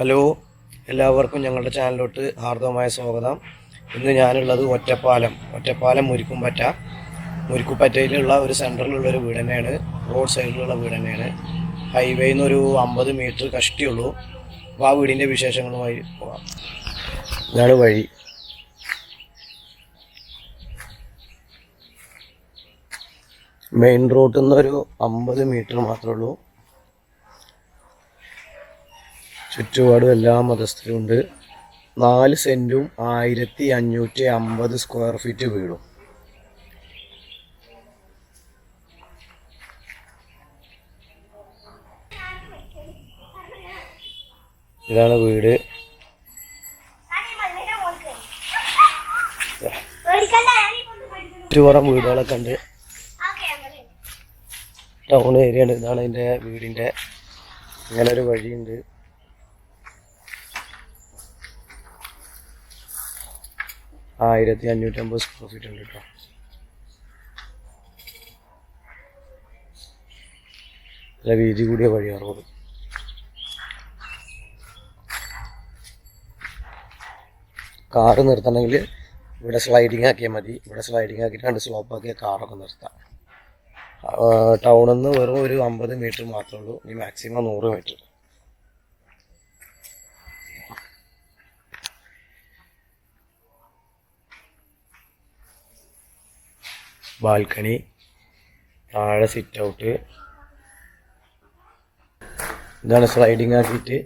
Hello എല്ലാവർക്കും ഞങ്ങളുടെ ചാനലിലോട്ട് ഹാർദവമായ സ്വാഗതം. ഇന്ന് ഞാനുള്ളത് ഒറ്റപ്പാലം ഒറ്റപ്പാലം മുരിക്കുംപറ്റ. മുരിക്കുംപറ്റയിലുള്ള ഒരു സെന്ററിലുള്ള ഒരു വീട് തന്നെയാണ്. റോഡ് സൈഡിലുള്ള വീട് തന്നെയാണ്. ഹൈവേയിൽ നിന്ന് ഒരു അമ്പത് മീറ്റർ കഷ്ടിയുള്ളൂ. അപ്പോൾ ആ വീടിന്റെ വിശേഷങ്ങളുമായി പോകാം ഇതാണ് വഴി. മെയിൻ റോഡിൽ നിന്നൊരു അമ്പത് മീറ്റർ മാത്രമേ ഉള്ളൂ. ചുറ്റുപാടും എല്ലാ മതസ്ഥരും ഉണ്ട്. നാല് സെന്റും ആയിരത്തി അഞ്ഞൂറ്റി അമ്പത് സ്ക്വയർ ഫീറ്റ് വീടും. ഇതാണ് വീട്. ചുറ്റുപുറം വീടുകളൊക്കെ ഉണ്ട്. ടൗൺ ഏരിയ ആണ് ഇതാണ് അതിന്റെ വീടിന്റെ. ഇങ്ങനൊരു വഴിയുണ്ട്. ആയിരത്തി അഞ്ഞൂറ്റമ്പത് സ്ക്വയർ ഫീറ്റ് ഉണ്ട് കേട്ടോ നല്ല വീതി കൂടിയ വഴിയാണ് റോഡ്. കാറ് നിർത്തണമെങ്കിൽ ഇവിടെ സ്ലൈഡിങ് ആക്കിയാൽ മതി. ഇവിടെ സ്ലൈഡിങ് ആക്കിയിട്ട് രണ്ട് സ്ലോപ്പ് ആക്കിയ കാറൊക്കെ നിർത്താം. ടൗണിൽ നിന്ന് വെറും ഒരു അമ്പത് മീറ്റർ മാത്രമേ ഉള്ളൂ. ഇനി മാക്സിമം നൂറ് മീറ്റർ ബാൽക്കണി. താഴെ സിറ്റ് ഔട്ട് ഇതാണ് സ്ലൈഡിങ് ആക്കിയിട്ട്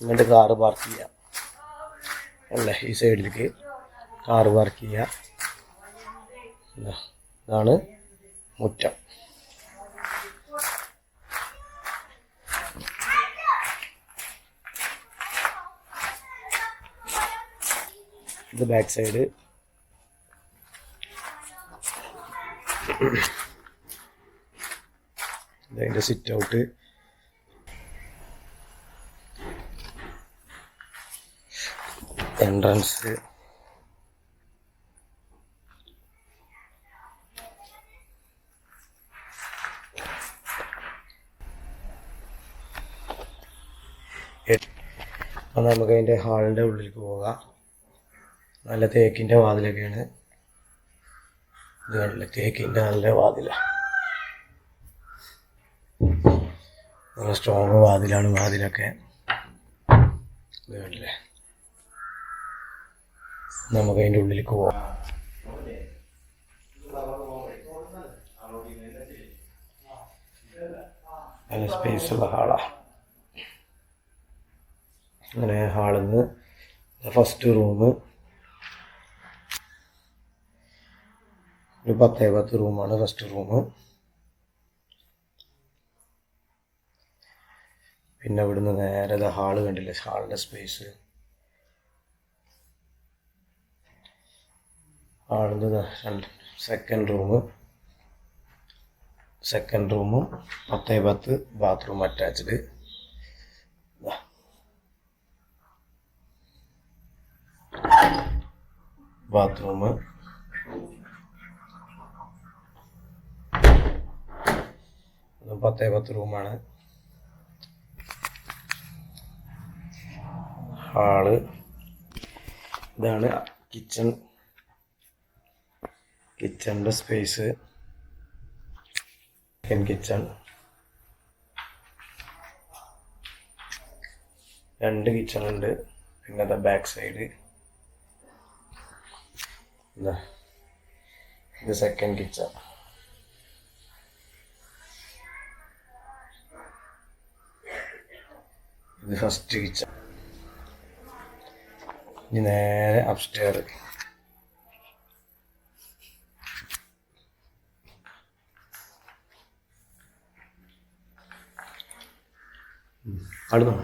ഇങ്ങോട്ട് കാറ് പാർക്ക് ചെയ്യാം. അല്ലേ ഈ സൈഡിലേക്ക് കാറ് പാർക്ക് ചെയ്യാം. ഇതാ, ഇതാണ് മുറ്റം. ഇത് ബാക്ക് സൈഡ് ഇതിന്റെ സിറ്റ് ഔട്ട് എൻട്രൻസ് അപ്പം നമുക്ക് അതിന്റെ ഹാളിന്റെ ഉള്ളിലേക്ക് പോകാം. നല്ല തേക്കിന്റെ വാതിലൊക്കെയാണ്. ഇത് കേക്കിന്റെ നല്ല വാതിലാണ് നല്ല സ്ട്രോങ് വാതിലാണ് വാതിലൊക്കെ. ഇത് നമുക്ക് അതിന്റെ ഉള്ളിലേക്ക് പോവാം. നല്ല സ്പേസ് ഉള്ള ഹാളാ. അങ്ങനെ ഹാളിൽ നിന്ന് ഫസ്റ്റ് റൂം ഒരു പത്തേ പത്ത് റൂമാണ് ഫസ്റ്റ് റൂം. പിന്നെ ഇവിടുന്ന് നേരെ ദാ ഹാൾ കണ്ടില്ലേ ഹാളിന്റെ സ്പേസ് ഹാളിന്റെ സെക്കൻഡ് റൂം സെക്കൻഡ് റൂമും പത്തേ പത്ത് ബാത്റൂം അറ്റാച്ച്ഡ് ബാത്റൂം പത്തേ പത്ത് റൂമാണ്. ഹാൾ. ഇതാണ് കിച്ചൺ. കിച്ചണിന്റെ സ്പേസ്. കിച്ചൺ. രണ്ട് കിച്ചൺ ഉണ്ട് പിന്നെ അതാ ബാക്ക് സൈഡ് ഇത് സെക്കൻഡ് കിച്ചൺ ഇത് ഫസ്റ്റ് കിച്ചൺ ഇനി നേരെ അപ്സ്റ്റെയർ അടുന്നോ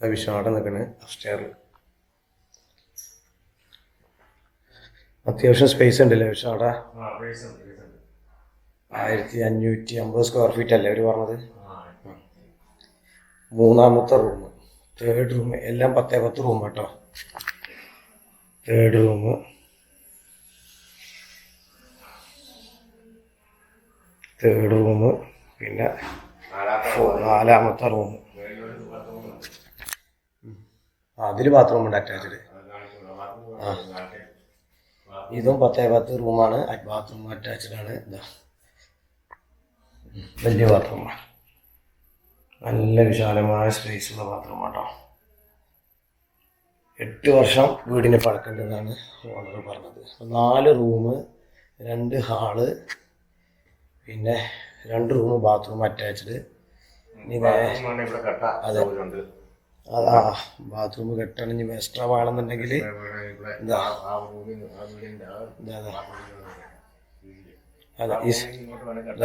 വിശ്വം അവിടെ നിൽക്കണ് അപ്സ്റ്റെയറിൽ അത്യാവശ്യം സ്പേസ് ഉണ്ടല്ലേ വിശ്വം അവിടെ? ആയിരത്തി അഞ്ഞൂറ്റി അമ്പത് സ്ക്വയർ ഫീറ്റ് അല്ലേ അവർ പറഞ്ഞത്? മൂന്നാമത്തെ റൂം. തേർഡ് റൂം എല്ലാം പത്തേ പത്ത് റൂം കേട്ടോ തേർഡ് റൂം തേർഡ് റൂം പിന്നെ നാലാമത്തെ റൂം അതിൽ ബാത്റൂം ഉണ്ട് അറ്റാച്ച്ഡ് ആ. ഇതും പത്തേ പത്ത് റൂമാണ് ബാത്റൂം അറ്റാച്ച്ഡ് ആണ്. വലിയ ബാത്റൂമാണ് നല്ല വിശാലമായ സ്പേസ് ഉള്ള ബാത്റൂം കേട്ടോ എട്ട് വർഷം വീടിന് പഴക്കണ്ടെന്നാണ് ഓണർ പറഞ്ഞത്. നാല് റൂം രണ്ട് ഹാൾ പിന്നെ രണ്ട് റൂം ബാത്റൂം അറ്റാച്ച്ഡ് അതെ. അതാ ബാത്റൂം കെട്ടണം. ഇനി എക്സ്ട്രാ വേണമെന്നുണ്ടെങ്കിൽ. അതാ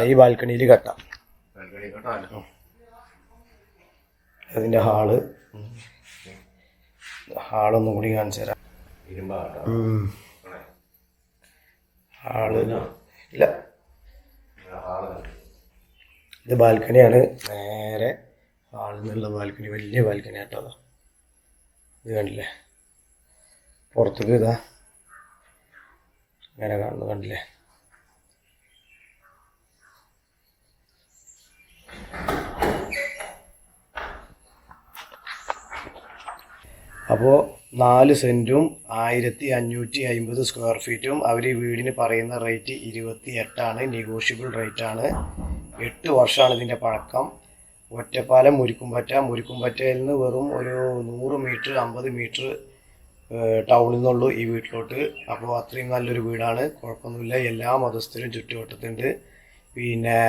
ഈ ബാൽക്കണിയിൽ കെട്ടാം. ബാൽക്കണി കെട്ടാമല്ലോ. അതിന്റെ ഹാൾ. ഹാളൊന്നും കൂടി കാണിച്ചു തരാം. ഹാൾ. ഇല്ല. ഇത് ബാൽക്കണിയാണ്. നേരെ ഹാളിൽ നിന്നുള്ള ബാൽക്കണി വലിയ ബാൽക്കണി ആട്ടോ അതാ. ഇത് കണ്ടില്ലേ? പുറത്തേക്ക് ഇതാ. ഇങ്ങനെ കാണുന്നു കണ്ടില്ലേ? അപ്പോൾ നാല് സെന്റും ആയിരത്തി അഞ്ഞൂറ്റി അമ്പത് സ്ക്വയർ ഫീറ്റും അവർ ഈ വീടിന് പറയുന്ന റേറ്റ് ഇരുപത്തി എട്ടാണ് നെഗോഷ്യബിൾ റേറ്റാണ്. എട്ട് വർഷമാണ് ഇതിന്റെ പഴക്കം. ഒറ്റപ്പാലം മുരിക്കുംപറ്റ. മുരിക്കുംപറ്റയിൽ നിന്ന് വെറും ഒരു നൂറ് മീറ്റർ അമ്പത് മീറ്റർ ടൗണിൽ നിന്നുള്ളൂ ഈ വീട്ടിലോട്ട്. അപ്പോൾ അത്രയും നല്ലൊരു വീടാണ്. കുഴപ്പമൊന്നുമില്ല. എല്ലാ മതസ്ഥരും ചുറ്റുവട്ടത്തുണ്ട്. പിന്നെ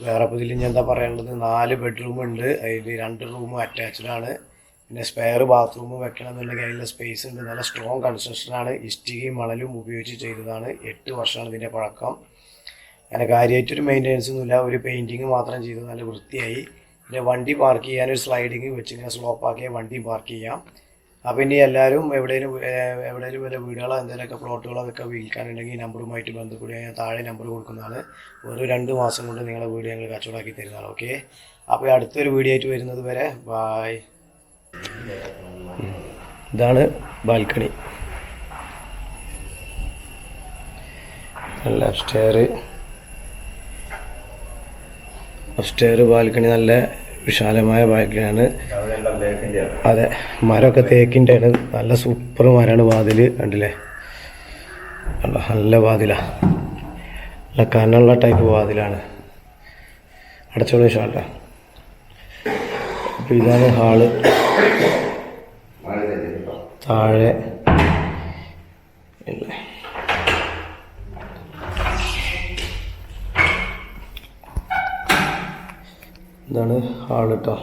വേറെ ഇതിൽ ഞാൻ എന്താ പറയേണ്ടത്? നാല് ബെഡ്റൂം ഉണ്ട് അതിൽ രണ്ട് റൂമും അറ്റാച്ച്ഡ് ആണ്. പിന്നെ സ്പെയർ ബാത്റൂം വെക്കണം എന്നുണ്ടെങ്കിൽ അതിനുള്ള സ്പേസ് ഉണ്ട്. നല്ല സ്ട്രോങ് കൺസ്ട്രക്ഷനാണ് ഇഷ്ടികയും മണലും ഉപയോഗിച്ച് ചെയ്തതാണ് എട്ട് വർഷമാണ് ഇതിന്റെ പഴക്കം. അങ്ങനെ കാര്യമായിട്ടൊരു മെയിന്റെനൻസ് ഒന്നുമില്ല ഒരു പെയിന്റിങ് മാത്രം ചെയ്ത്. നല്ല വൃത്തിയായി. പിന്നെ വണ്ടി പാർക്ക് ചെയ്യാൻ ഒരു സ്ലൈഡിങ് വെച്ച് ഇങ്ങനെ സ്ലോപ്പ് ആക്കിയാൽ വണ്ടി പാർക്ക് ചെയ്യാം. അപ്പോൾ ഇനി എല്ലാവരും എവിടെയും എവിടെയും വല്ല വീടുകളോ എന്തെങ്കിലുമൊക്കെ പ്ലോട്ടുകളോ അതൊക്കെ വിൽക്കാനുണ്ടെങ്കിൽ ഈ നമ്പറുമായിട്ട് ബന്ധപ്പെടുക. ഞാൻ താഴെ നമ്പർ കൊടുക്കുന്നതാണ്. ഒരു രണ്ട് മാസം കൊണ്ട് നിങ്ങളുടെ വീട് ഞങ്ങൾ കച്ചവടമാക്കി തരുന്നതാണ്. ഓക്കെ അപ്പോൾ അടുത്തൊരു വീഡിയോ ആയിട്ട് വരുന്നത് വരെ. ബായ് ഇതാണ് ബാൽക്കണി. നല്ല അപ്സ്റ്റെയർ അപ്സ്റ്റെയർ ബാൽക്കണി നല്ല വിശാലമായ ബാൽക്കണിയാണ്. അതെ മരമൊക്കെ തേക്കിന്റെ ആണ് നല്ല സൂപ്പർ മരമാണ് വാതിൽ കണ്ടില്ലേ? നല്ല വാതിലാണ് നല്ല കനുള്ള ടൈപ്പ് വാതിലാണ്. അടച്ചോളൂ അപ്പോൾ ഇതാണ് ഹാൾ. താഴെ. ഇതാണ് ഹാൾ കേട്ടോ